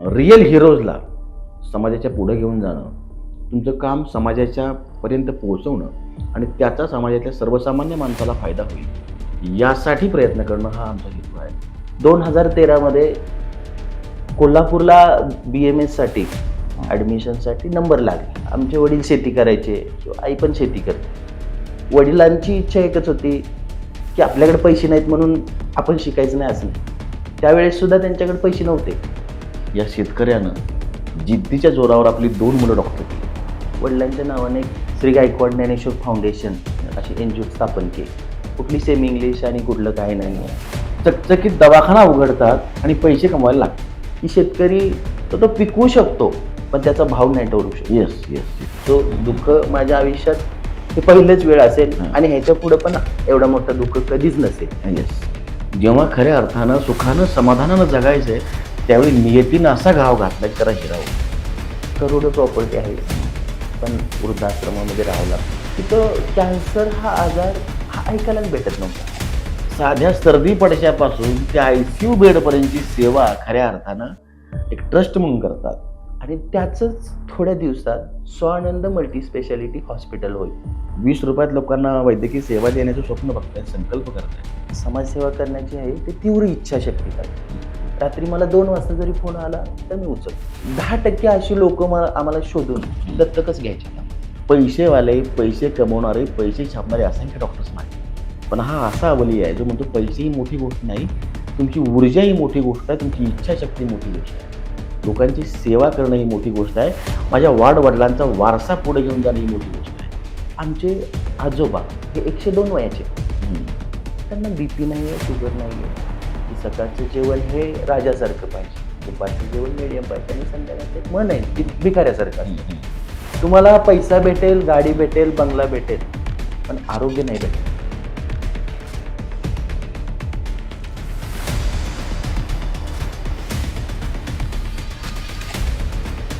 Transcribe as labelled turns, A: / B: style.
A: Real हिरोजला समाजाच्या पुढे घेऊन जाणं तुमचं काम समाजाच्या पर्यंत पोहोचवणं आणि त्याचा समाजातल्या सर्वसामान्य माणसाला फायदा होईल यासाठी प्रयत्न करणं हा आमचा हेतू आहे.
B: दोन हजार तेरामध्ये कोल्हापूरला बी एम एससाठी ॲडमिशनसाठी नंबर लागले. आमचे वडील शेती करायचे किंवा आई पण शेती करते. वडिलांची इच्छा एकच होती की आपल्याकडे पैसे नाहीत म्हणून आपण शिकायचं नाही असं नाही. त्यावेळेस सुद्धा त्यांच्याकडे पैसे नव्हते.
A: या शेतकऱ्यानं जिद्दीच्या जोरावर आपली दोन मुलं डॉक्टर केली.
B: वडिलांच्या नावाने श्री गायकवाड ज्ञानेश्वर फाउंडेशन अशी एन जी ओ स्थापन केली. कुठली सेमी इंग्लिश आणि कुठलं काही नाही. आहे
A: चकचकीत दवाखाना उघडतात आणि पैसे कमवायला लागतात.
B: की शेतकरी तो तो पिकवू शकतो पण त्याचा भाव नाही ठरू शकतो
A: येस येस
B: तो दुःख माझ्या आयुष्यात हे पहिलेच वेळ असेल. आणि ह्याच्या पुढे पण एवढं मोठं दुःख कधीच नसेल.
A: येस जेव्हा खऱ्या अर्थानं सुखानं समाधानानं जगायचं आहे त्यावेळी नियतीनं असा घाव घातला की त्याला हिरावं.
B: करोडो प्रॉपर्टी आहे. पण वृद्धाश्रमामध्ये राहावं लागतं तिथं कॅन्सर हा आजार हा ऐकायलाच भेटत नव्हता.
A: साध्या सर्दी पडशापासून त्या आय सी यू बेडपर्यंतची सेवा खऱ्या अर्थानं एक ट्रस्ट म्हणून करतात.
B: आणि त्याचंच थोड्या दिवसात स्वानंद मल्टी स्पेशालिटी हॉस्पिटल होईल.
A: वीस रुपयात लोकांना वैद्यकीय सेवा देण्याचं स्वप्न बघताय संकल्प करताय
B: समाजसेवा करण्याची आहे ते तीव्र इच्छाशक्ती काय रात्री मला दोन वाजता जरी फोन आला तर मी उचल दहा टक्के अशी लोक आम्हाला शोधून दत्तकच घ्यायचे.
A: पैसेवाले पैसे कमवणारे पैसे छापणारे असंख्य डॉक्टर्स नाही पण हा असा अवली आहे जो म्हणतो पैसे ही मोठी गोष्ट नाही तुमची ऊर्जा ही मोठी गोष्ट आहे तुमची इच्छाशक्ती मोठी गोष्ट आहे. लोकांची सेवा करणं ही मोठी गोष्ट आहे माझ्या वाडवडिलांचा वारसा पुढे घेऊन जाणं ही मोठी गोष्ट आहे.
B: आमचे आजोबा हे एकशे दोन वयाचे. त्यांना बी पी नाही आहे शुगर नाही आहे की सकाळचं जेवण हे राजासारखं पाहिजे. दुपारचं जेवण मिडियम पाहिजे. आणि संध्याकाळचं मन आहे की भिकाऱ्यासारखं असतं. तुम्हाला पैसा भेटेल गाडी भेटेल बंगला भेटेल पण आरोग्य नाही भेटेल